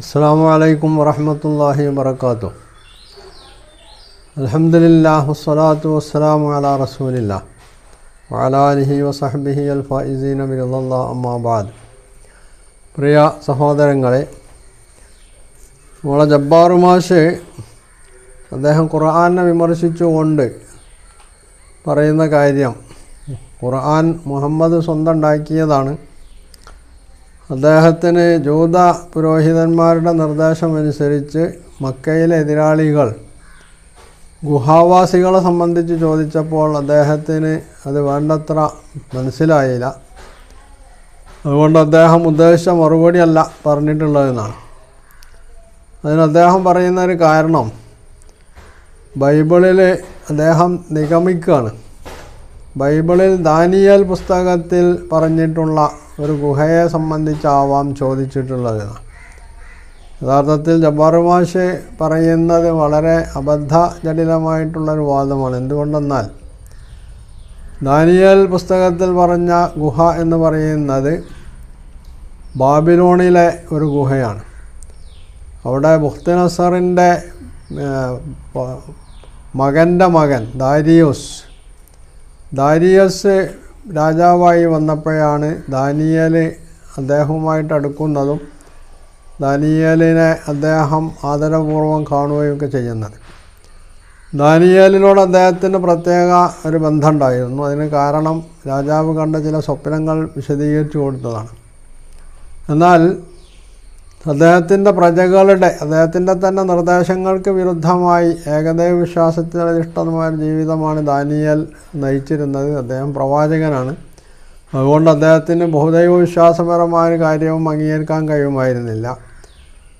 അസ്സാം വലൈക്കും വറഹമത്തല്ലാഹി വാത്തു അലഹമുല്ലാ വസ്സലാത്തു വസ്സലാമു അലാ റസൂലില്ല. വലാലിഹി വസഹബിഹി അൽ ഫൈസീൻ അമിറുല്ലാ അമ്മാബാദ് പ്രിയ സഹോദരങ്ങളെ നമ്മളെ ജബ്ബാറു മാഷെ അദ്ദേഹം ഖുർആാനെ വിമർശിച്ചുകൊണ്ട് പറയുന്ന കാര്യം ഖുർആൻ മുഹമ്മദ് സ്വന്തം ഉണ്ടാക്കിയതാണ്. അദ്ദേഹത്തിന് ജൂത പുരോഹിതന്മാരുടെ നിർദ്ദേശമനുസരിച്ച് മക്കയിലെ എതിരാളികൾ ഗുഹാവാസികളെ സംബന്ധിച്ച് ചോദിച്ചപ്പോൾ അദ്ദേഹത്തിന് അത് വേണ്ടത്ര മനസ്സിലായില്ല. അതുകൊണ്ട് അദ്ദേഹം ഉദ്ദേശിച്ച മറുപടിയല്ല പറഞ്ഞിട്ടുള്ളതെന്നാണ് അതിന് അദ്ദേഹം പറയുന്ന ഒരു കാരണം ബൈബിളിൽ അദ്ദേഹം നിഗമിക്കുകയാണ് ബൈബിളിൽ ദാനിയൽ പുസ്തകത്തിൽ പറഞ്ഞിട്ടുള്ള ഒരു ഗുഹയെ സംബന്ധിച്ചാവാം ചോദിച്ചിട്ടുള്ളത്. യഥാർത്ഥത്തിൽ ജബ്ബാർ മാഷ് പറയുന്നത് വളരെ അബദ്ധ അബദ്ധജടിലമായിട്ടുള്ളൊരു വാദമാണ്. എന്തുകൊണ്ടെന്നാൽ ദാനിയൽ പുസ്തകത്തിൽ പറഞ്ഞ ഗുഹ എന്ന് പറയുന്നത് ബാബിലോണിലെ ഒരു ഗുഹയാണ്. അവിടെ ബുഖ്തനസറിന്റെ മകന്റെ മകൻ ദാരിയോസ് ദാരിയസ് രാജാവായി വന്നപ്പോഴാണ് ദാനിയൽ അദ്ദേഹവുമായിട്ട് അടുക്കുന്നതും ദാനിയലിനെ അദ്ദേഹം ആദരപൂർവം കാണുകയും ഒക്കെ ചെയ്യുന്നത്. ദാനിയലിനോട് അദ്ദേഹത്തിന് പ്രത്യേക ഒരു ബന്ധമുണ്ടായിരുന്നു. അതിന് കാരണം രാജാവ് കണ്ട ചില സ്വപ്നങ്ങൾ വിശദീകരിച്ചു കൊടുത്തതാണ്. എന്നാൽ അദ്ദേഹത്തിന്റെ പ്രജകളുടെ അദ്ദേഹത്തിന്റെ തന്നെ നിർദ്ദേശങ്ങൾക്ക് വിരുദ്ധമായി ഏകദൈവ വിശ്വാസത്തിൽ അധിഷ്ഠിതമായ ജീവിതമാണ് ദാനിയൽ നയിച്ചിരുന്നത്. അദ്ദേഹം പ്രവാചകനാണ്. അതുകൊണ്ട് അദ്ദേഹത്തിന് ബഹുദൈവ വിശ്വാസപരമായ ഒരു കാര്യവും അംഗീകരിക്കാൻ കഴിയുമായിരുന്നില്ല.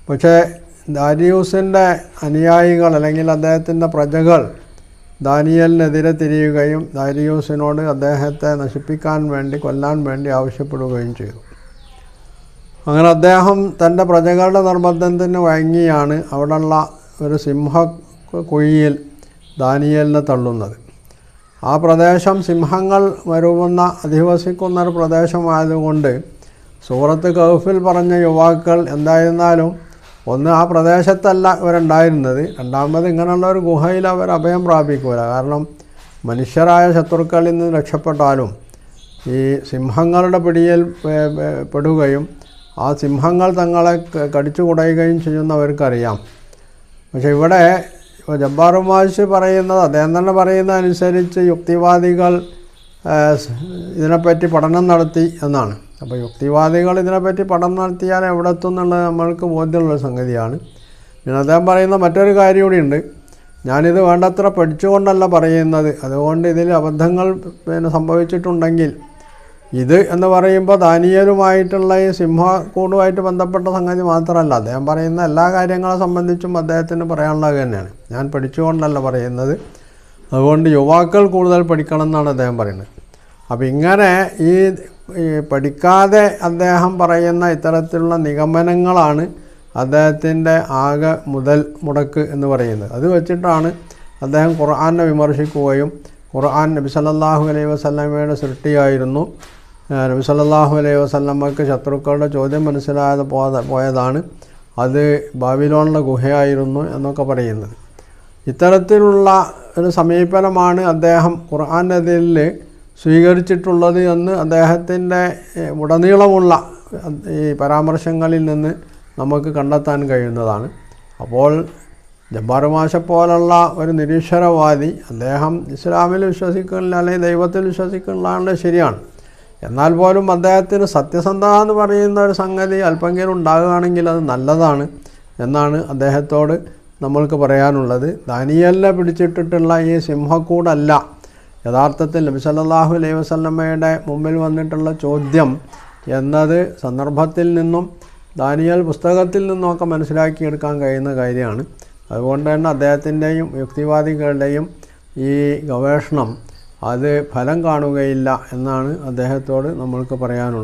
പക്ഷേ ദാരിയൂസിന്റെ അനുയായികൾ അല്ലെങ്കിൽ അദ്ദേഹത്തിന്റെ പ്രജകൾ ദാനിയലിനെതിരെ തിരിയുകയും ദാരിയൂസിനോട് അദ്ദേഹത്തെ നശിപ്പിക്കാൻ വേണ്ടി കൊല്ലാൻ വേണ്ടി ആവശ്യപ്പെടുകയും ചെയ്തു. അങ്ങനെ അദ്ദേഹം തന്റെ പ്രജകളുടെ നിർബന്ധത്തിന് വഴങ്ങിയാണ് അവിടെയുള്ള ഒരു സിംഹ കുഴിയിൽ ദാനിയലിനെ തള്ളുന്നത്. ആ പ്രദേശം സിംഹങ്ങൾ വരുവുന്ന അധിവസിക്കുന്ന ഒരു പ്രദേശമായതുകൊണ്ട് സൂറത്ത് കൗഫിൽ പറഞ്ഞ യുവാക്കൾ എന്തായിരുന്നാലും ഒന്ന് ആ പ്രദേശത്തല്ല ഇവരുണ്ടായിരുന്നത്. രണ്ടാമത് ഇങ്ങനെയുള്ള ഒരു ഗുഹയിൽ അവർ അഭയം പ്രാപിക്കൂല. കാരണം മനുഷ്യരായ ശത്രുക്കളിൽ നിന്ന് രക്ഷപ്പെട്ടാലും ഈ സിംഹങ്ങളുടെ പിടിയിൽ പെടുകയും ആ സിംഹങ്ങൾ തങ്ങളെ കടിച്ചു കുടയുകയും ചെയ്യുന്നവർക്കറിയാം. പക്ഷെ ഇവിടെ ജബ്ബാർ മാഷ് പറയുന്നത് അദ്ദേഹം തന്നെ പറയുന്ന അനുസരിച്ച് യുക്തിവാദികൾ ഇതിനെപ്പറ്റി പഠനം നടത്തി എന്നാണ്. അപ്പോൾ യുക്തിവാദികൾ ഇതിനെപ്പറ്റി പഠനം നടത്തിയാൽ എവിടെ എത്തുന്നുള്ളത് നമ്മൾക്ക് ബോധ്യമുള്ള സംഗതിയാണ്. പിന്നെ അദ്ദേഹം പറയുന്ന മറ്റൊരു കാര്യം കൂടിയുണ്ട്. ഞാനിത് വേണ്ടത്ര പഠിച്ചുകൊണ്ടല്ല പറയുന്നത്. അതുകൊണ്ട് ഇതിൽ അബദ്ധങ്ങൾ പിന്നെ സംഭവിച്ചിട്ടുണ്ടെങ്കിൽ ഇത് എന്ന് പറയുമ്പോൾ ദാനിയലുമായിട്ടുള്ള ഈ സിംഹക്കൂടുമായിട്ട് ബന്ധപ്പെട്ട സംഗതി മാത്രമല്ല. അദ്ദേഹം പറയുന്ന എല്ലാ കാര്യങ്ങളെ സംബന്ധിച്ചും അദ്ദേഹത്തിന് പറയാനുള്ളത് തന്നെയാണ്. ഞാൻ പഠിച്ചുകൊണ്ടല്ല പറയുന്നത്. അതുകൊണ്ട് യുവാക്കൾ കൂടുതൽ പഠിക്കണം എന്നാണ് അദ്ദേഹം പറയുന്നത്. അപ്പോൾ ഇങ്ങനെ ഈ പഠിക്കാതെ അദ്ദേഹം പറയുന്ന ഇത്തരത്തിലുള്ള നിഗമനങ്ങളാണ് അദ്ദേഹത്തിന്റെ ആകെ മുതൽ മുടക്ക് എന്ന് പറയുന്നത്. അത് വെച്ചിട്ടാണ് അദ്ദേഹം ഖുർആാനെ വിമർശിക്കുകയും ഖുർആൻ നബി സല്ലാഹു അലൈഹി വസ്ലമയുടെ സൃഷ്ടിയായിരുന്നു. നബി സല്ലാഹു അലൈഹി വസല്ലമ്മക്ക് ശത്രുക്കളുടെ ചോദ്യം മനസ്സിലായത് പോയ പോയതാണ്. അത് ബാബിലോണിലെ ഗുഹയായിരുന്നു എന്നൊക്കെ പറയുന്നത്. ഇത്തരത്തിലുള്ള ഒരു സമീപനമാണ് അദ്ദേഹം ഖുർആാനെതിരിൽ സ്വീകരിച്ചിട്ടുള്ളത് എന്ന് അദ്ദേഹത്തിന്റെ ഉടനീളമുള്ള ഈ പരാമർശങ്ങളിൽ നിന്ന് നമുക്ക് കണ്ടെത്താൻ കഴിയുന്നതാണ്. അപ്പോൾ ജബ്ബാർ മാഷ പോലുള്ള ഒരു നിരീശ്വരവാദി അദ്ദേഹം ഇസ്ലാമിൽ വിശ്വസിക്കുന്നില്ല അല്ലെങ്കിൽ ദൈവത്തിൽ വിശ്വസിക്കുന്നില്ല ശരിയാണ്. എന്നാൽ പോലും അദ്ദേഹത്തിന് സത്യസന്ധത എന്ന് പറയുന്ന ഒരു സംഗതി അല്പങ്കിലും ഉണ്ടാകുകയാണെങ്കിൽ അത് നല്ലതാണ് എന്നാണ് അദ്ദേഹത്തോട് നമ്മൾക്ക് പറയാനുള്ളത്. ദാനിയലിനെ പിടിച്ചിട്ടിട്ടുള്ള ഈ സിംഹക്കൂടല്ല. യഥാർത്ഥത്തിൽ നബി സല്ലല്ലാഹു അലൈഹി വസല്ലമ്മയുടെ മുമ്പിൽ വന്നിട്ടുള്ള ചോദ്യം എന്നത് സന്ദർഭത്തിൽ നിന്നും ദാനിയൽ പുസ്തകത്തിൽ നിന്നൊക്കെ മനസ്സിലാക്കിയെടുക്കാൻ കഴിയുന്ന കാര്യമാണ്. അതുകൊണ്ട് തന്നെ അദ്ദേഹത്തിന്റെയും യുക്തിവാദികളുടെയും ഈ ഗവേഷണം അത് ഫലം കാണുകയില്ല എന്നാണ് അദ്ദേഹത്തോട് നമ്മൾക്ക് പറയാനുള്ളത്.